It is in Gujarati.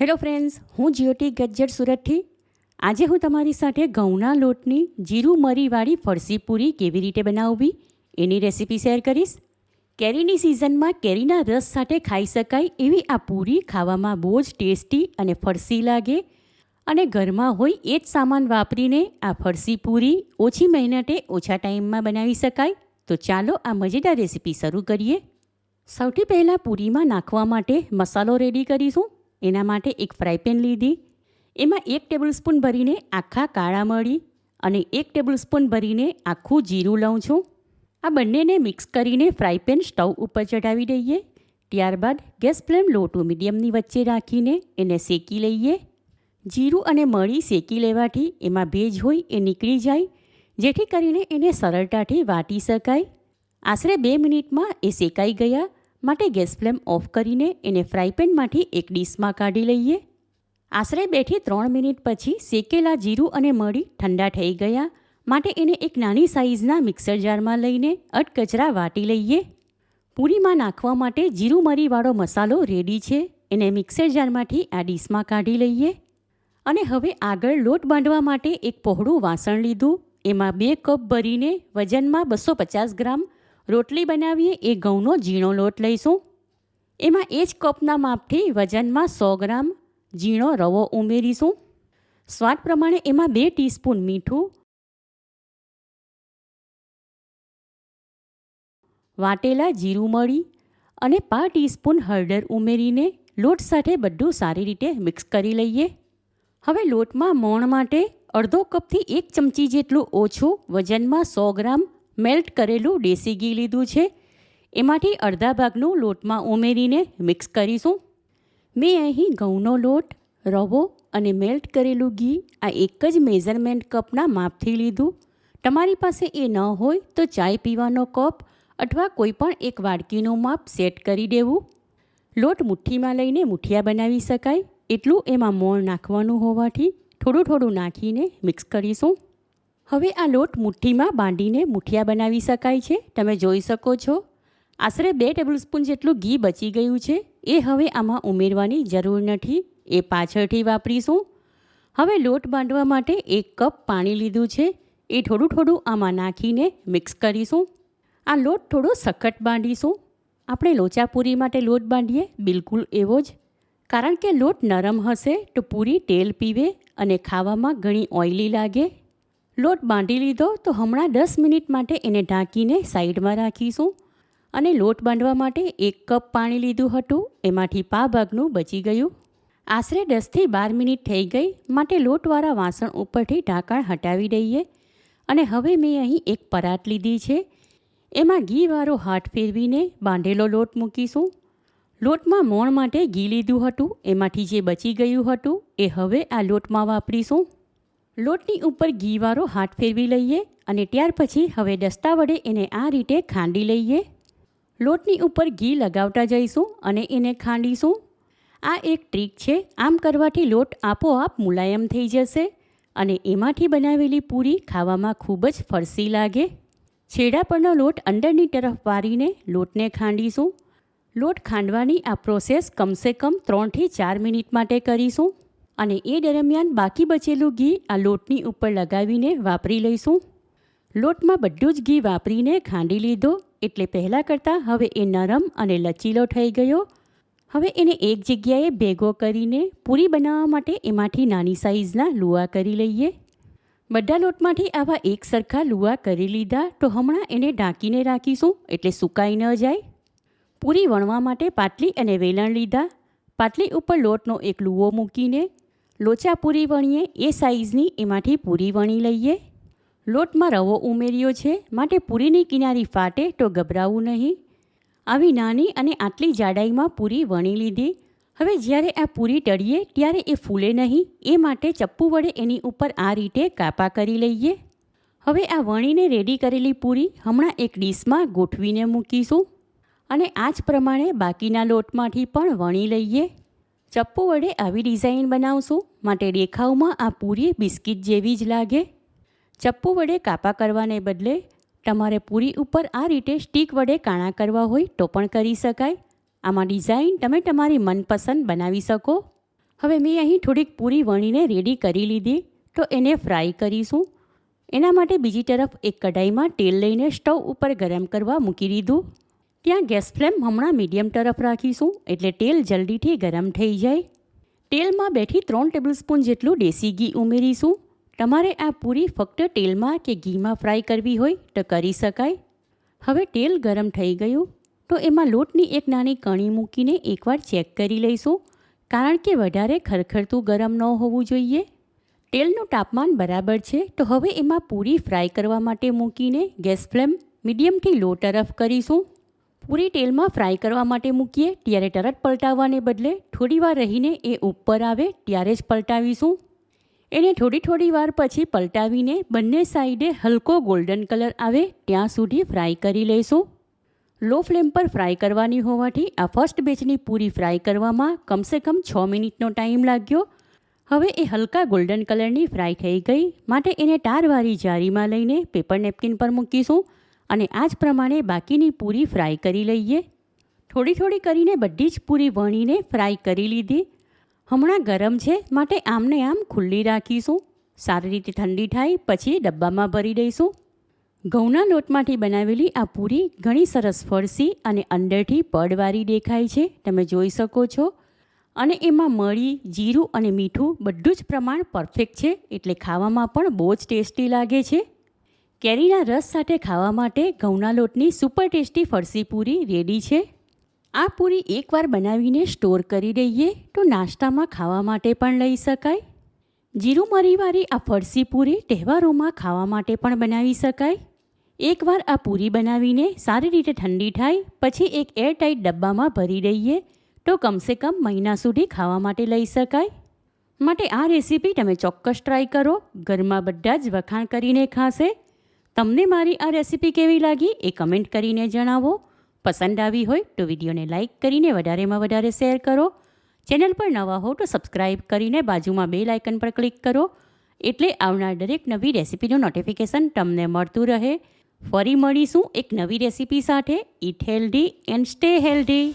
હેલો ફ્રેન્ડ્સ હું જ્યોતિ ગજ્જર સુરતથી. આજે હું તમારી સાથે ઘઉંના લોટની જીરું મરીવાળી ફરસી પૂરી કેવી રીતે બનાવવી એની રેસીપી શેર કરીશ. કેરીની સિઝનમાં કેરીના રસ સાથે ખાઈ શકાય એવી આ પૂરી ખાવામાં બહુ જ ટેસ્ટી અને ફરસી લાગે. અને ઘરમાં હોય એ જ સામાન વાપરીને આ ફરસી પૂરી ઓછી મહેનતે ઓછા ટાઈમમાં બનાવી શકાય. તો ચાલો આ મજેદાર રેસીપી શરૂ કરીએ. સૌથી પહેલાં પૂરીમાં નાખવા માટે મસાલો રેડી કરીશું. એના માટે એક ફ્રાયપેન લીધી. એમાં એક ટેબલ સ્પૂન ભરીને આખા કાળા મળી અને એક ટેબલ સ્પૂન ભરીને આખું જીરું લઉં છું. આ બંનેને મિક્સ કરીને ફ્રાયપેન સ્ટવ ઉપર ચઢાવી દઈએ. ત્યારબાદ ગેસ ફ્લેમ લો ટુ મીડિયમની વચ્ચે રાખીને એને શેકી લઈએ. જીરું અને મળી શેકી લેવાથી એમાં ભેજ હોય એ નીકળી જાય, જેથી કરીને એને સરળતાથી વાટી શકાય. આશરે બે મિનિટમાં એ શેકાઈ ગયા. માટે ગેસ ફ્લેમ ઓફ કરીને એને ફ્રાયપેનમાંથી એક ડીશમાં કાઢી લઈએ. આશરે બેથી ત્રણ મિનિટ પછી શેકેલા જીરું અને મળી ઠંડા થઈ ગયા. માટે એને એક નાની સાઇઝના મિક્સર જારમાં લઈને અટકચરા વાટી લઈએ. પૂરીમાં નાખવા માટે જીરું મરીવાળો મસાલો રેડી છે. એને મિક્સર જારમાંથી આ ડીશમાં કાઢી લઈએ. અને હવે આગળ લોટ બાંધવા માટે એક પહોળું વાસણ લીધું. એમાં બે કપ ભરીને વજનમાં બસો પચાસ ગ્રામ રોટલી બનાવીએ, એ ઘઉંનો ઝીણો લોટ લઈશું. એમાં એ જ કપના માપથી વજનમાં સો ગ્રામ ઝીણો રવો ઉમેરીશું. સ્વાદ પ્રમાણે એમાં બે ટીસ્પૂન મીઠું, વાટેલા જીરું મળી અને પા ટીસ્પૂન હળદર ઉમેરીને લોટ સાથે બધું સારી રીતે મિક્સ કરી લઈએ. હવે લોટમાં મોણ માટે અડધો કપથી એક ચમચી જેટલું ઓછું વજનમાં સો ગ્રામ મેલ્ટ કરેલું દેશી ઘી લીધું છે. એમાંથી અડધા ભાગનું લોટમાં ઉમેરીને મિક્સ કરીશું. મેં અહીં ઘઉંનો લોટ, રવો અને મેલ્ટ કરેલું ઘી આ એક જ મેઝરમેન્ટ કપના માપથી લીધું. તમારી પાસે એ ન હોય તો ચાય પીવાનો કપ અથવા કોઈપણ એક વાડકીનું માપ સેટ કરી દેવું. લોટ મુઠ્ઠીમાં લઈને મુઠિયા બનાવી શકાય. એટલું એમાં મોણ નાખવાનું હોવાથી થોડું થોડું નાખીને મિક્સ કરીશું. હવે આ લોટ મુઠ્ઠીમાં બાંધીને મુઠિયા બનાવી શકાય છે. તમે જોઈ શકો છો. આશરે બે ટેબલસ્પૂન જેટલું ઘી બચી ગયું છે. એ હવે આમાં ઉમેરવાની જરૂર નથી. એ પાછળથી વાપરીશું. હવે લોટ બાંધવા માટે એક કપ પાણી લીધું છે. એ થોડું થોડું આમાં નાખીને મિક્સ કરીશું. આ લોટ થોડો સખત બાંધીશું. આપણે લોચાપૂરી માટે લોટ બાંધીએ, બિલકુલ એવો જ. કારણ કે લોટ નરમ હશે તો પૂરી તેલ પીવે અને ખાવામાં ઘણી ઓઇલી લાગે. લોટ બાંધી લીધો તો હમણાં દસ મિનિટ માટે એને ઢાંકીને સાઈડમાં રાખીશું. અને લોટ બાંધવા માટે એક કપ પાણી લીધું હતું. એમાંથી પા ભાગનું બચી ગયું. આશરે દસથી બાર મિનિટ થઈ ગઈ. માટે લોટવાળા વાસણ ઉપરથી ઢાંકણ હટાવી દઈએ. અને હવે મેં અહીં એક પરાત લીધી છે. એમાં ઘીવાળો હાથ ફેરવીને બાંધેલો લોટ મૂકીશું. લોટમાં મોણ માટે ઘી લીધું હતું. એમાંથી જે બચી ગયું હતું એ હવે આ લોટમાં વાપરીશું. લોટની ઉપર ઘીવાળો હાથ ફેરવી લઈએ અને ત્યાર પછી હવે દસ્તા વડે એને આ રીતે ખાંડી લઈએ. લોટની ઉપર ઘી લગાવતા જઈશું અને એને ખાંડીશું. આ એક ટ્રીક છે, આમ કરવાથી લોટ આપોઆપ મુલાયમ થઈ જશે અને એમાંથી બનાવેલી પૂરી ખાવામાં ખૂબ જ ફરસી લાગે. છેડા પરનો લોટ અંદરની તરફ વારીને લોટને ખાંડીશું. લોટ ખાંડવાની આ પ્રોસેસ કમસે કમ ત્રણથી ચાર મિનિટ માટે કરીશું. અને એ દરમિયાન બાકી બચેલું ઘી આ લોટની ઉપર લગાવીને વાપરી લઈશું. લોટમાં બધું જ ઘી વાપરીને ખાંડી લીધો. એટલે પહેલાં કરતાં હવે એ નરમ અને લચીલો થઈ ગયો. હવે એને એક જગ્યાએ ભેગો કરીને પૂરી બનાવવા માટે એમાંથી નાની સાઇઝના લુવા કરી લઈએ. બધા લોટમાંથી આવા એક સરખા લુવા કરી લીધા તો હમણાં એને ઢાંકીને રાખીશું એટલે સુકાઈ ન જાય. પૂરી વણવા માટે પાટલી અને વેલણ લીધા. પાટલી ઉપર લોટનો એક લુવો મૂકીને લોચા પૂરી વણીએ, એ સાઈઝની એમાંથી પૂરી વણી લઈએ. લોટમાં રવો ઉમેર્યો છે, માટે પૂરીની કિનારી ફાટે તો ગભરાવું નહીં. આવી નાની અને આટલી જાડાઈમાં પૂરી વણી લીધી. હવે જ્યારે આ પૂરી તળીએ, ત્યારે એ ફૂલે નહીં, એ માટે ચપ્પુ વડે એની ઉપર આ રીતે કાપા કરી લઈએ. હવે આ વણીને રેડી કરેલી પૂરી હમણાં એક ડીશમાં ગોઠવીને મૂકીશું. અને આ જ પ્રમાણે બાકીના લોટમાંથી પણ વણી લઈએ. ચપ્પુ વડે આવી ડિઝાઇન બનાવશું. માટે દેખાવમાં આ પૂરી બિસ્કિટ જેવી જ લાગે. ચપ્પુ વડે કાપા કરવાને બદલે તમારે પૂરી ઉપર આ રીતે સ્ટીક વડે કાણા કરવા હોય તો પણ કરી શકાય. આમાં ડિઝાઇન તમે તમારી મનપસંદ બનાવી શકો. હવે મેં અહીં થોડીક પૂરી વણીને રેડી કરી લીધી. તો એને ફ્રાય કરીશું. એના માટે બીજી તરફ એક કઢાઈમાં તેલ લઈને સ્ટવ ઉપર ગરમ કરવા મૂકી દીધું. ત્યાં ગેસ ફ્લેમ હમણાં મીડિયમ તરફ રાખીશું, એટલે તેલ જલ્દીથી ગરમ થઈ જાય. તેલમાં બેઠી ત્રણ ટેબલસ્પૂન જેટલું દેશી ઘી ઉમેરીશું. તમારે આ પૂરી ફક્ત તેલમાં કે ઘીમાં ફ્રાય કરવી હોય તો કરી શકાય. હવે તેલ ગરમ થઈ ગયું, તો એમાં લોટની એક નાની કણી મૂકીને એકવાર ચેક કરી લઈશું, કારણ કે વધારે ખરખરતું ગરમ ન હોવું જોઈએ. તેલનું તાપમાન બરાબર છે, તો હવે એમાં પૂરી ફ્રાય કરવા માટે મૂકીને ગેસ ફ્લેમ મીડિયમથી લો તરફ કરીશું. પૂરી તેલમાં ફ્રાય કરવા માટે મૂકીએ, ત્યારે તરત પલટાવવાને બદલે થોડીવાર રહીને એ ઉપર આવે ત્યારે જ પલટાવીશું. એને થોડી થોડી વાર પછી પલટાવીને બંને સાઈડે હલકો ગોલ્ડન કલર આવે ત્યાં સુધી ફ્રાય કરી લઈશું. લો ફ્લેમ પર ફ્રાય કરવાની હોવાથી આ ફર્સ્ટ બેચની પૂરી ફ્રાય કરવામાં કમસે કમ છ મિનિટનો ટાઈમ લાગ્યો. હવે એ હલકા ગોલ્ડન કલરની ફ્રાય થઈ ગઈ, માટે એને તારવાળી જારીમાં લઈને પેપર નેપકિન પર મૂકીશું. અને આ જ પ્રમાણે બાકીની પૂરી ફ્રાય કરી લઈએ. થોડી થોડી કરીને બધી જ પૂરી વણીને ફ્રાય કરી લીધી. હમણાં ગરમ છે માટે આમને આમ ખુલ્લી રાખીશું. સારી રીતે ઠંડી થાય પછી ડબ્બામાં ભરી દઈશું. ઘઉંના લોટમાંથી બનાવેલી આ પૂરી ઘણી સરસ ફરસી અને અંદરથી પડવાળી દેખાય છે, તમે જોઈ શકો છો. અને એમાં મળી, જીરું અને મીઠું બધું જ પ્રમાણ પરફેક્ટ છે, એટલે ખાવામાં પણ બહુ જ ટેસ્ટી લાગે છે. કેરીના રસ સાથે ખાવા માટે ઘઉંના લોટની super tasty farsi puri ready છે. આ પૂરી એકવાર બનાવીને સ્ટોર કરી દઈએ તો નાસ્તામાં ખાવા માટે પણ લઈ શકાય. જીરું મરીવાળી આ ફરસી પૂરી તહેવારોમાં ખાવા માટે પણ બનાવી શકાય. એકવાર આ પૂરી બનાવીને સારી રીતે ઠંડી થાય, પછી એક એરટાઇટ ડબ્બામાં ભરી દઈએ તો કમસે કમ મહિના સુધી ખાવા માટે લઈ શકાય. માટે આ રેસીપી તમે ચોક્કસ ટ્રાય કરો. ઘરમાં બધા જ વખાણ કરીને ખાશે. તમને મારી આ રેસીપી કેવી લાગી એ કમેન્ટ કરીને જણાવો. પસંદ આવી હોય તો વિડીયોને લાઇક કરીને વધારેમાં વધારે શેર કરો. ચેનલ પર નવા હો તો સબસ્ક્રાઈબ કરીને બાજુમાં બે લાઇકન પર ક્લિક કરો. એટલે આવનાર દરેક નવી રેસીપીનું નોટિફિકેશન તમને મળતું રહે. ફરી મળીશું એક નવી રેસીપી સાથે. Eat healthy and stay healthy.